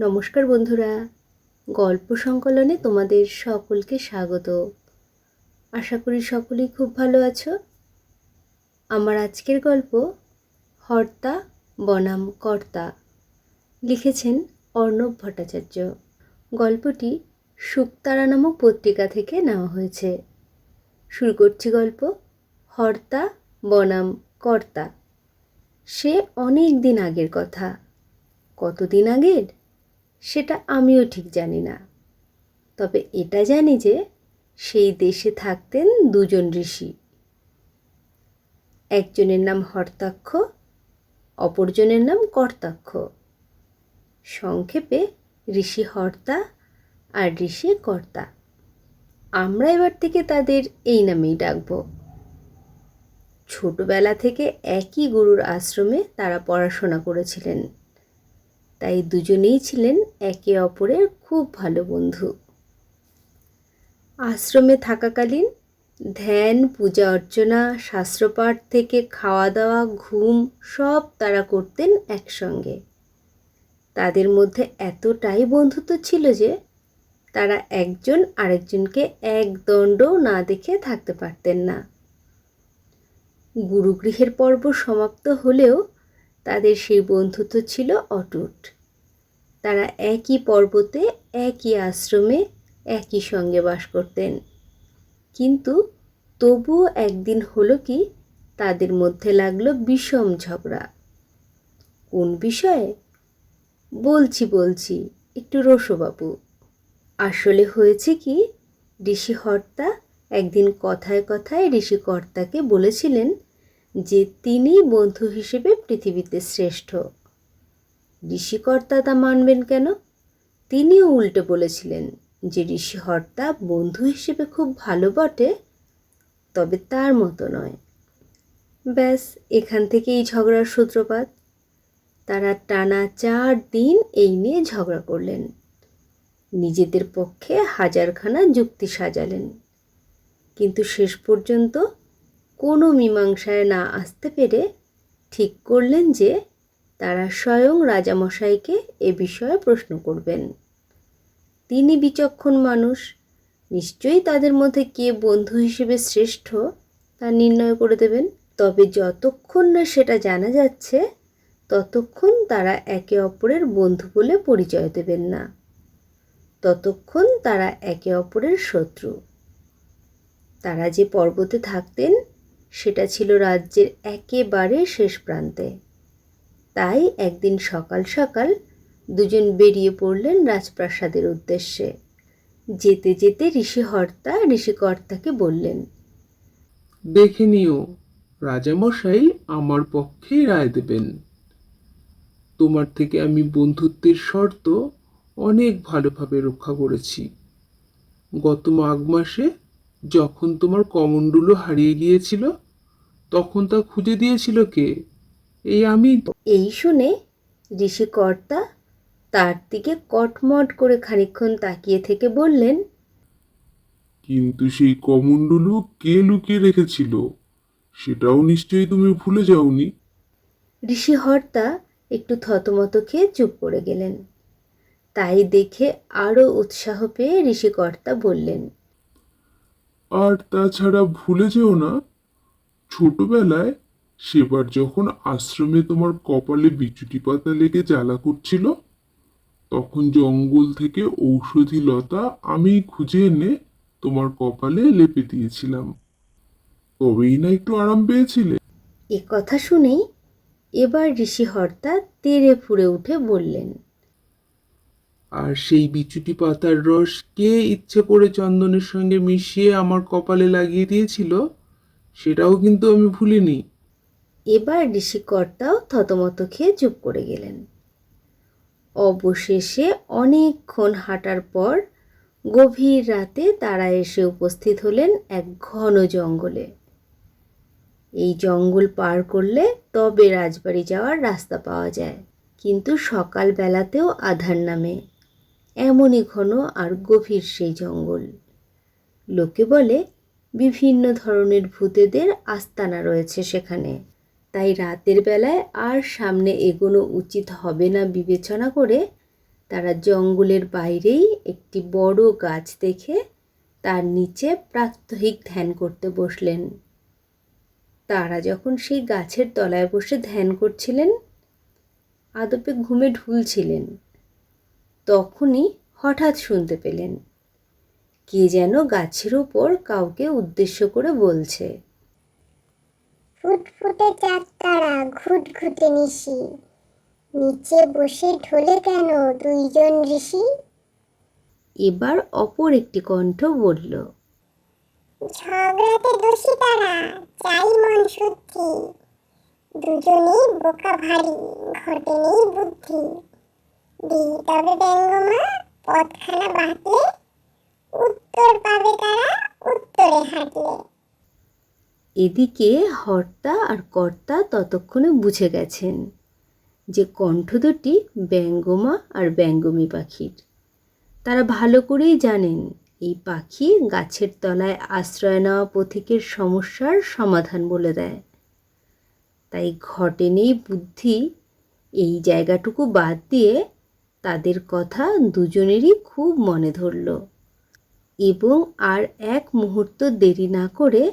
নমস্কার বন্ধুরা। গল্প সংকলনে তোমাদের সকলকে স্বাগত। আশা করি সকলেই খুব ভালো আছো। আমার আজকের গল্প হর্তা বনাম কর্তা লিখেছেন অর্ণব ভট্টাচার্য। গল্পটি শুকতারা নামক পত্রিকা থেকে নেওয়া হয়েছে। শুরু করছি গল্প হর্তা বনাম কর্তা। সে অনেক দিন আগের কথা। কতদিন আগের? সেটা আমিও ঠিক জানি না। তবে এটা জানি যে সেই দেশে থাকতেন দুজন ঋষি। একজনের নাম হর্তাক্ষ, অপরজনের নাম কর্তাক্ষ। সংক্ষেপে ঋষি হর্তা আর ঋষি কর্তা। আমরা এবার থেকে তাদের এই নামেই ডাকব। ছোটবেলা থেকে একই গুরুর আশ্রমে তারা পড়াশোনা করেছিলেন। তাই দুজনেই ছিলেন একে অপরের খুব ভালো বন্ধু। আশ্রমে থাকাকালীন ধ্যান, পূজা অর্চনা, শাস্ত্রপাঠ থেকে খাওয়া দাওয়া ঘুম সব তারা করতেন একসঙ্গে। তাদের মধ্যে এতটাই বন্ধুত্ব ছিল যে তারা একজন আরেকজনকে এক দণ্ডও না দেখে থাকতে পারতেন না। গুরুগৃহের পর্ব সমাপ্ত হলেও তাদের সেই বন্ধুত্ব ছিল অটুট। তারা একই পর্বতে, একই আশ্রমে, একই সঙ্গে বাস করতেন। কিন্তু তবুও একদিন হলো কি, তাদের মধ্যে লাগল বিষম ঝগড়া। কোন বিষয়ে? বলছি বলছি, একটু রসবাবু আসলে হয়েছে কি, ঋষি হর্তা একদিন কথায় কথায় ঋষিকর্তাকে বলেছিলেন যে তিনি বন্ধু হিসেবে পৃথিবীতে শ্রেষ্ঠ। ঋষিকর্তা তা মানবেন কেন? তিনিও উল্টে বলেছিলেন যে ঋষিহর্তা বন্ধু হিসেবে খুব ভালো বটে, তবে তার মতো নয়। ব্যাস, এখান থেকেই ঝগড়ার সূত্রপাত। তারা টানা চার দিন এই নিয়ে ঝগড়া করলেন। নিজেদের পক্ষে হাজারখানা যুক্তি সাজালেন। কিন্তু শেষ পর্যন্ত কোনো মীমাংসায় না আসতে পেরে ঠিক করলেন যে তারা স্বয়ং রাজামশাইকে এ বিষয়ে প্রশ্ন করবেন। তিনি বিচক্ষণ মানুষ। নিশ্চয়ই তাদের মধ্যে কে বন্ধু হিসেবে শ্রেষ্ঠ তা নির্ণয় করে দেবেন। তবে যতক্ষণ না সেটা জানা যাচ্ছে, ততক্ষণ তারা একে অপরের বন্ধু বলে পরিচয় দেবেন না। ততক্ষণ তারা একে অপরের শত্রু। তারা যে পর্বতে থাকতেন সেটা ছিল রাজ্যের একেবারে শেষ প্রান্তে। তাই একদিন সকাল সকাল দুজন বেরিয়ে পড়লেন রাজপ্রাসাদের উদ্দেশ্যে। যেতে যেতে ঋষি হর্তা ঋষিকর্তাকে বললেন, দেখে নিও, রাজামশাই আমার পক্ষেই রায় দেবেন। তোমার থেকে আমি বন্ধুত্বের শর্ত অনেক ভালোভাবে রক্ষা করেছি। গত মাঘ মাসে যখন তোমার কমণ্ডুলো হারিয়ে গিয়েছিল তখন তা খুঁজে দিয়েছিল কে? এই আমি এই শুনে ঋষিকর্তা তার দিকে কটমট করে খানিকক্ষণ তাকিয়ে থেকে বললেন কিন্তু সেই কমণ্ডলু কে লুকিয়ে রেখেছিল? সেটাও নিশ্চয়ই তুমি ভুলে যাওনি। ঋষি হর্তা একটু থতমত খেয়ে চুপ করে গেলেন। তাই দেখে আরও উৎসাহ পেয়ে ঋষিকর্তা বললেন আর তাছাড়া ভুলে যেও না। ছোটবেলায় সেবার যখন আশ্রমে তোমার কপালে বিচুটি পাতা লেগে জ্বালা করছিল তখন জঙ্গল থেকে ঔষধি লতা আমি খুঁজে এনে তোমার কপালে লেপে দিয়েছিলাম। তবেই না একটু আরাম পেয়েছিলে? এ কথা শুনেই এবার ঋষি হর্তা তেড়ে ফুড়ে উঠে বললেন আর সেই বিচুটি পাতার রস কে ইচ্ছে করে চন্দনের সঙ্গে মিশিয়ে আমার কপালে লাগিয়ে দিয়েছিল? সেটাও কিন্তু আমি ভুলিনি। এবার ঋষিকর্তাও থতমত খেয়ে চুপ করে গেলেন। অবশেষে অনেকক্ষণ হাঁটার পর গভীর রাতে তারা এসে উপস্থিত হলেন এক ঘন জঙ্গলে। এই জঙ্গল পার করলে তবে রাজবাড়ি যাওয়ার রাস্তা পাওয়া যায়, কিন্তু সকালবেলাতেও আধার নামে। এমনই ঘন আর গভীর সেই জঙ্গল। লোকে বলে বিভিন্ন ধরনের ভূতেদের আস্তানা রয়েছে সেখানে। তাই রাতের বেলায় আর সামনে এগোনো উচিত হবে না বিবেচনা করে তারা জঙ্গলের বাইরেই একটি বড় গাছ দেখে তার নিচে প্রাত্যহিক ধ্যান করতে বসলেন। তারা যখন সেই গাছের তলায় বসে ধ্যান করছিলেন, আদপে ঘুমে ঢুলছিলেন, তখনই হঠাৎ শুনতে পেলেন কে যেন গাছের ওপর কাউকে উদ্দেশ্য করে বলছে। ফুটফুটে চাঁদ তারা ঘুট ঘুটে নিশি। নিচে বসে ঢোলে কেন দুইজন ঋষি? এবার অপর একটি কণ্ঠ বলল ঝগড়াতে দোষী তারা চাই মন শুদ্ধি। দুজনেই বোকা ভারী ঘটেনি বুদ্ধি। দিই তবে ব্যঙ্গমা পথখানা বাঁধলে উত্তর পাবে তারা উত্তরে হাঁটলে। এদিকে হর্তা আর কর্তা ততক্ষণে বুঝে গেছেন যে কণ্ঠ দুটি ব্যঙ্গমা আর ব্যঙ্গমী পাখির। তারা ভালো করেই জানেন এই পাখি গাছের তলায় আশ্রয় নেওয়া পথিকের সমস্যার সমাধান বলে দেয়। তাই ঘটেনি বুদ্ধি, এই জায়গাটুকু বাদ দিয়ে তাদের কথা দুজনেরই খুব মনে ধরল। এবং আর এক মুহূর্ত দেরি না করে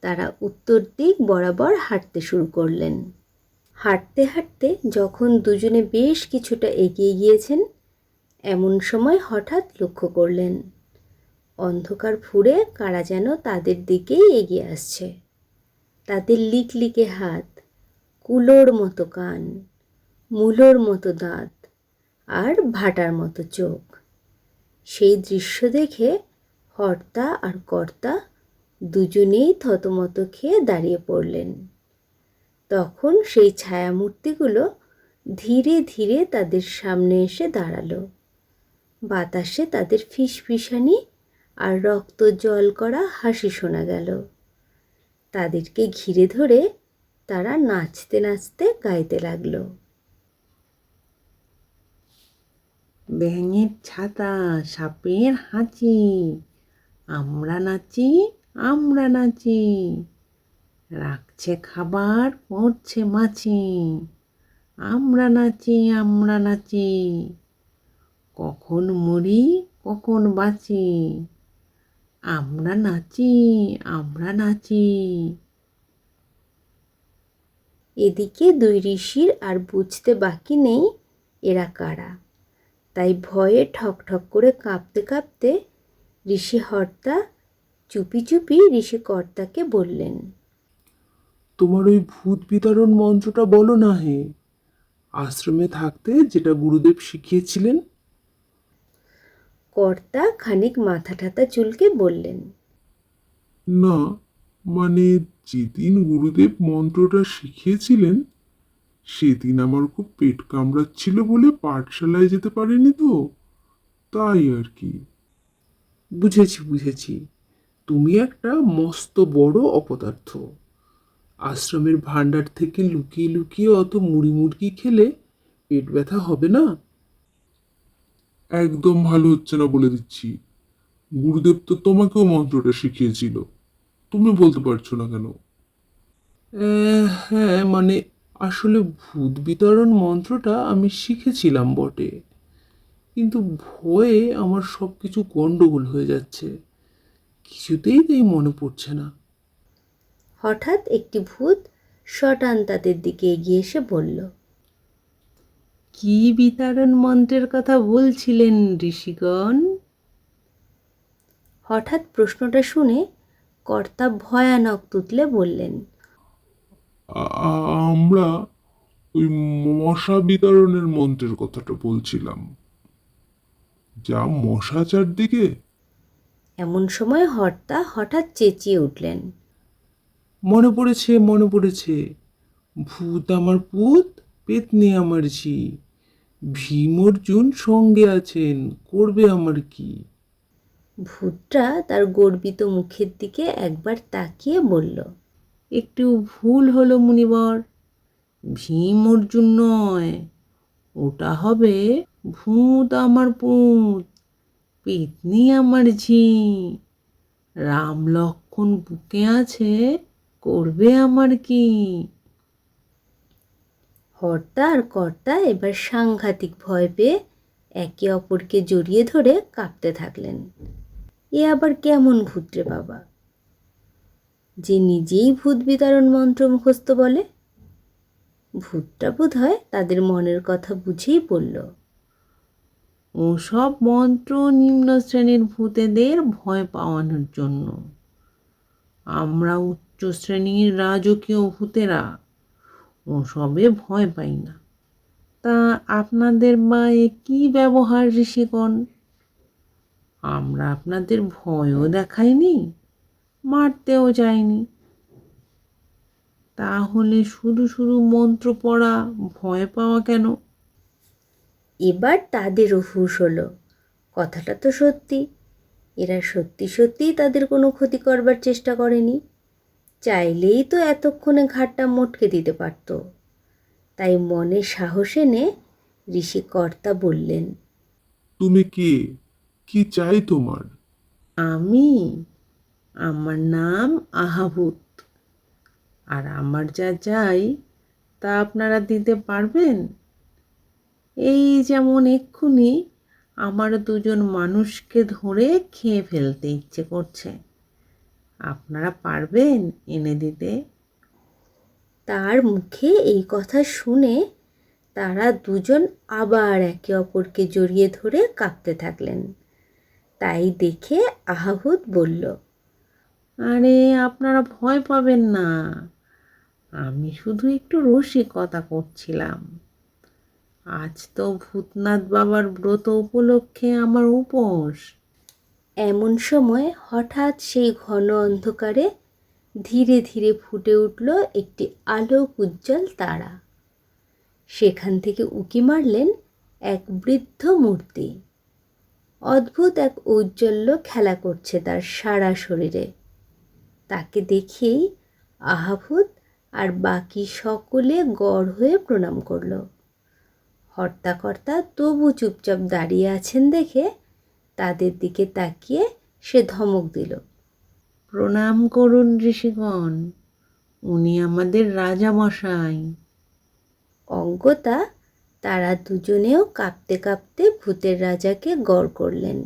তারা উত্তর দিক বরাবর হাঁটতে শুরু করলেন। হাঁটতে হাঁটতে যখন দুজনে বেশ কিছুটা এগিয়ে গিয়েছেন, এমন সময় হঠাৎ লক্ষ্য করলেন, অন্ধকার ফুঁড়ে কারা যেন তাদের দিকেই এগিয়ে আসছে। তাদের লিকলিকে হাত, কুলোর মতো কান, মূলোর মতো দাঁত আর ভাটার মতো চোখ। সেই দৃশ্য দেখে হর্তা আর কর্তা দুজনেই থতমত খেয়ে দাঁড়িয়ে পড়লেন। তখন সেই ছায়ামূর্তিগুলো ধীরে ধীরে তাদের সামনে এসে দাঁড়াল। বাতাসে তাদের ফিসফিসানি আর রক্ত জল করা হাসি শোনা গেল। তাদেরকে ঘিরে ধরে তারা নাচতে নাচতে গাইতে লাগল। ব্যাঙের ছাতা, সাপের হাঁচি আমরা নাচি আমরা নাচি। রাখছে খাবার, পড়ছে মাছি। আমরা নাচি আমরা নাচি। কখন মরি, কখন বাঁচি। আমরা নাচি আমরা নাচি। এদিকে দুই ঋষির আর বুঝতে বাকি নেই এরা কারা। তাই ভয়ে ঠক ঠক করে কাঁপতে কাঁপতে ঋষি হর্তা চুপি চুপি ঋষি কর্তাকে বললেন তোমার ওই ভূত বিতরণ মন্ত্রটা বলো না হে। আশ্রমে থাকতে যেটা গুরুদেব শিখিয়েছিলেন। কর্তা খানিক মাথা ঠাতা চুলকে বললেন না মানে যেদিন গুরুদেব মন্ত্রটা শিখিয়েছিলেন সেদিন আমার খুব পেট কামড়াচ্ছিল বলে পাঠশালায় যেতে পারিনি তো। তাই আর কি। বুঝেছি বুঝেছি। তুমি একটা মস্ত বড় অপদার্থ। আশ্রমের ভাণ্ডার থেকে লুকিয়ে লুকিয়ে অত মুড়ি মুড়কি খেলে পেট ব্যথা হবে না? একদম ভালো হচ্ছে না বলে দিচ্ছি। গুরুদেব তো তোমাকেও মন্ত্রটা শিখিয়েছিল। তুমি বলতে পারছ না কেন? হ্যাঁ মানে আসলে ভূত বিতরণ মন্ত্রটা আমি শিখেছিলাম বটে। কিন্তু ভয়ে আমার সব কিছু গন্ডগোল হয়ে যাচ্ছে। কিছুতেই তাই মনে পড়ছে না। হঠাৎ একটি ভূত শটান তাদের দিকে এগিয়ে এসে বলল কি বিতরণ মন্ত্রের কথা বলছিলেন ঋষিগণ? হঠাৎ প্রশ্নটা শুনে কর্তা ভয়ানক তুতলে বললেন আমরা ওই মশা বিতরণের মন্ত্রের কথাটা বলছিলাম। যা মশা চারদিকে এমন সময় হর্তা হঠাৎ চেঁচিয়ে উঠলেন। মনে পড়েছে মনে পড়েছে ভূত আমার পুত পেতনি আমার ঝি ভীম অর্জুন সঙ্গে আছেন করবে আমার কি? ভূতটা তার গর্বিত মুখের দিকে একবার তাকিয়ে বলল একটু ভুল হলো মুনিবর ভীম অর্জুন নয় ওটা হবে ভূত আমার পুত, পেতনি আমার ঝি। রাম লক্ষণ বুকে আছে, করবে আমার কি? হর্তা আর কর্তা এবার সাংঘাতিক ভয় পেয়ে একে অপরকে জড়িয়ে ধরে কাঁপতে থাকলেন। এ আবার কেমন ভূত রে বাবা? যে নিজেই ভূত বিতরণ মন্ত্র মুখস্থ বলে। ভূতটা বোধ হয় তাদের মনের কথা বুঝেই বলল। ওসব মন্ত্র নিম্ন শ্রেণির ভূতেদের ভয় পাওয়ানোর জন্য। আমরা উচ্চ শ্রেণির রাজকীয় ভূতেরা ওসবে ভয় পাই না। তা আপনাদের মায়ে কি ব্যবহার, ঋষিগণ? আমরা আপনাদের ভয়ও দেখাইনি, মারতেও যাইনি। তাহলে শুধু শুধু মন্ত্র পড়া, ভয় পাওয়া কেন? এবার তাদেরও হুঁশ হলো। কথাটা তো সত্যি। এরা সত্যি সত্যিই তাদের কোনো ক্ষতি করবার চেষ্টা করেনি। চাইলেই তো এতক্ষণে ঘাটটা মটকে দিতে পারত। তাই মনে সাহস এনে ঋষি কর্তা বললেন তুমি কে? কি চাই তোমার? আমি? আমার নাম আহাভূত আর আমার যা চাই তা আপনারা দিতে পারবেন? এই যেমন এক্ষুনি আমার দুজন মানুষকে ধরে খেয়ে ফেলতে ইচ্ছে করছে। আপনারা পারবেন এনে দিতে? তার মুখে এই কথা শুনে তারা দুজন আবার একে অপরকে জড়িয়ে ধরে কাঁপতে থাকলেন। তাই দেখে আহাহুত বলল আরে আপনারা ভয় পাবেন না। আমি শুধু একটু রসিকতা করছিলাম। আজ তো ভূতনাথ বাবার ব্রত উপলক্ষে আমার উপোস। এমন সময় হঠাৎ সেই ঘন অন্ধকারে ধীরে ধীরে ফুটে উঠল একটি আলোক উজ্জ্বল তারা। সেখান থেকে উকি মারলেন এক বৃদ্ধ মূর্তি। অদ্ভুত এক ঔজ্জ্বল্য খেলা করছে তার সারা শরীরে। তাকে দেখেই আহাভূত আর বাকি সকলে গড় হয়ে প্রণাম করল। হর্তাকর্তা তবু চুপচাপ দাঁড়িয়ে আছেন দেখে তাদের দিকে তাকিয়ে সে ধমক দিল প্রণাম করুন ঋষিগণ উনি আমাদের রাজা মশাই অজ্ঞতা তারা দুজনেও কাঁপতে কাঁপতে ভূতের রাজাকে গড় করলেন।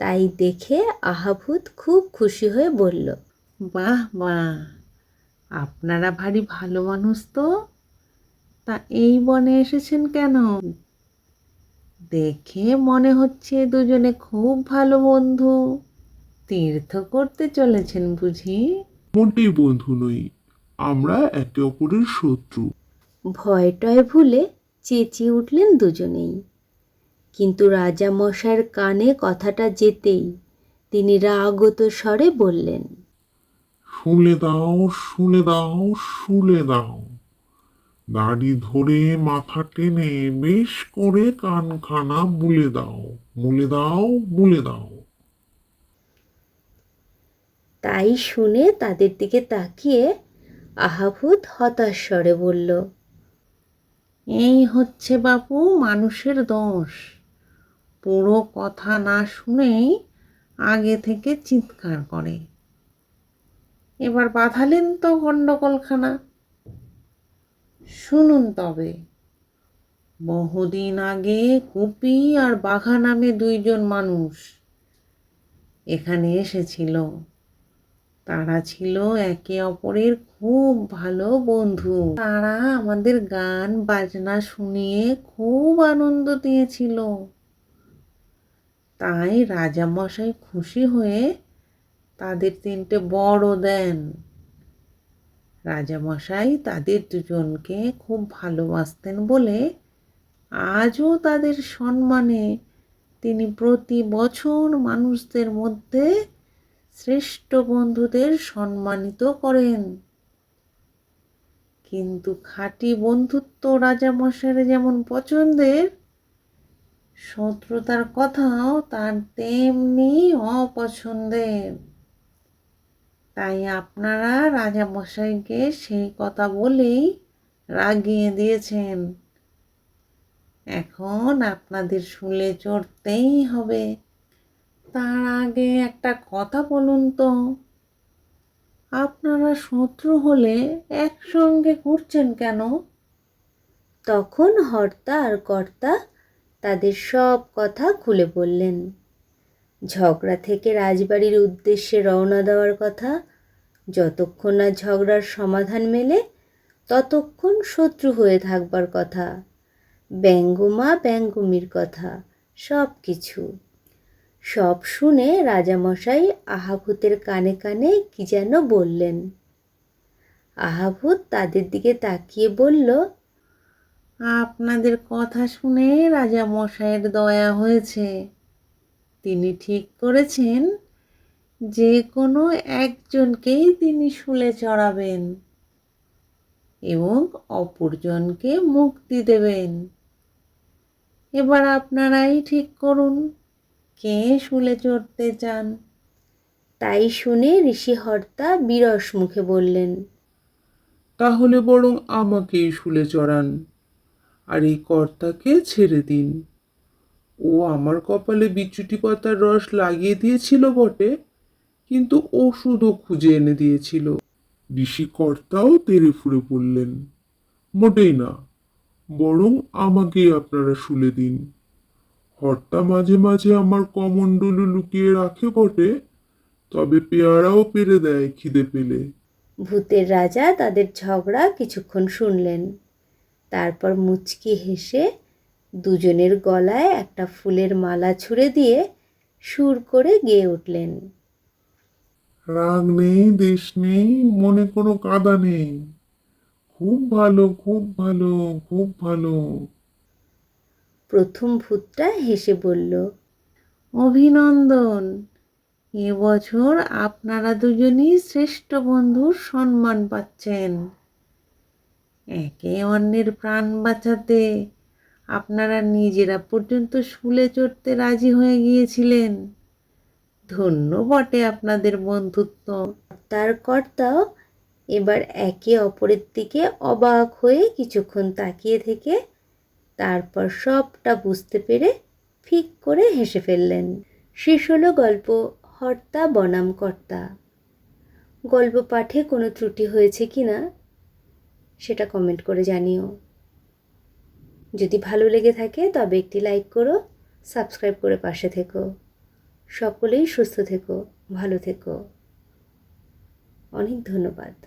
তাই দেখে আহাভূত খুব খুশি হয়ে বলল বাহ বাহ আপনারা ভারী ভালো মানুষ তো? তা এই বনে এসেছেন কেন? দেখে মনে হচ্ছে দুজনে খুব ভালো বন্ধু। তীর্থ করতে চলেছেন বুঝি? মোটেই বন্ধু নই আমরা একে অপরের শত্রু। ভয় টয় ভুলে চেঁচিয়ে উঠলেন দুজনেই। কিন্তু রাজা মশাইয়ের কানে কথাটা যেতেই তিনি রাগত স্বরে বললেন শুলে দাও শুলে দাও শুলে দাও। দাড়ি ধরে মাথা টেনে বেশ করে কানখানা বুলে দাও, মুলে দাও মুলে দাও। তাই শুনে তাদের দিকে তাকিয়ে আহাভূত হতাশ স্বরে বলল, এই হচ্ছে বাপু, মানুষের দোষ। পুরো কথা না শুনেই আগে থেকে চিৎকার করে। এবার বাঁধালেন তো গণ্ডগোলখানা শুনুন তবে। বহুদিন আগে কুপি আর বাঘা নামে দুইজন মানুষ এখানে এসেছিল। তারা ছিল একে অপরের খুব ভালো বন্ধু। তারা আমাদের গান বাজনা শুনিয়ে খুব আনন্দ দিয়েছিল। তাই রাজামশাই খুশি হয়ে তাদের তিনটে বড় দেন। রাজামশাই তাদের দুজনকে খুব ভালোবাসতেন বলে আজও তাদের সম্মানে তিনি প্রতি বছর মানুষদের মধ্যে শ্রেষ্ঠ বন্ধুদের সম্মানিত করেন। কিন্তু খাঁটি বন্ধুত্ব রাজামশাইয়ের যেমন পছন্দের, শত্রুতার কথাও তার তেমনি অপছন্দের। তাই আপনারা রাজামশাইকে সেই কথা বলেই রাগিয়ে দিয়েছেন। এখন আপনাদের শুলে চড়তেই হবে। তার আগে একটা কথা বলুন তো। আপনারা শত্রু হলে একসঙ্গে ঘুরছেন কেন? তখন হর্তা আর কর্তা তাদের সব কথা খুলে বললেন। ঝগড়া থেকে রাজবাড়ির উদ্দেশ্যে রওনা দেওয়ার কথা। যতক্ষণ না ঝগড়ার সমাধান মেলে, ততক্ষণ শত্রু হয়ে থাকবার কথা। ব্যঙ্গমা ব্যঙ্গমির কথা সব কিছু সব শুনে রাজামশাই আহাভূতের কানে কানে কি যেন বললেন। আহাভূত তাদের দিকে তাকিয়ে বলল, আপনাদের কথা শুনে রাজা মশাইয়ের দয়া হয়েছে। তিনি ঠিক করেছেন, যে কোনো একজনকেই তিনি শুলে চড়াবেন এবং অপরজনকে মুক্তি দেবেন। এবার আপনারাই ঠিক করুন, কে শুলে চড়তে চান? তাই শুনে ঋষিহর্তা বিরস মুখে বললেন, তাহলে বরং আমাকেই শুলে চড়ান, আর এই কর্তাকে ছেড়ে দিন। ও আমার কপালে বিচুটি পাতার রস লাগিয়ে দিয়েছিল বটে কিন্তু ওষুধও খুঁজে এনে দিয়েছিল। ঋষিকর্তাও তেড়ে ফুড়ে পড়লেন। মোটেই না বরং আমাকেই আপনারা শুলে দিন। হর্তা মাঝে মাঝে আমার কমণ্ডলু লুকিয়ে রাখে বটে তবে পেয়ারাও পেরে দেয় খিদে পেলে। ভূতের রাজা তাদের ঝগড়া কিছুক্ষণ শুনলেন। তারপর মুচকি হেসে দুজনের গলায় একটা ফুলের মালা ছুঁড়ে দিয়ে সুর করে গেয়ে উঠলেন। রাগ নেই দেশ নেই মনে কোনো কাদা নেই। খুব ভালো খুব ভালো খুব ভালো। প্রথম ভূতটা হেসে বলল অভিনন্দন। এবছর আপনারা দুজনই শ্রেষ্ঠ বন্ধুর সম্মান পাচ্ছেন। একে অন্যের প্রাণ বাঁচাতে আপনারা নিজেরা পর্যন্ত শুলে চড়তে রাজি হয়ে গিয়েছিলেন। ধন্য বটে আপনাদের বন্ধুত্ব। তার কর্তাও এবার একে অপরের দিকে অবাক হয়ে কিছুক্ষণ তাকিয়ে থেকে তারপর সবটা বুঝতে পেরে ফিক করে হেসে ফেললেন। শেষ হলো গল্প হর্তা বনাম কর্তা। গল্প পাঠে কোনো ত্রুটি হয়েছে কি না সেটা কমেন্ট করে জানিও। যদি ভালো লেগে থাকে, তবে একটি লাইক করো সাবস্ক্রাইব করে পাশে থেকো। সকলেই সুস্থ থেকো, ভালো থেকো। অনেক ধন্যবাদ।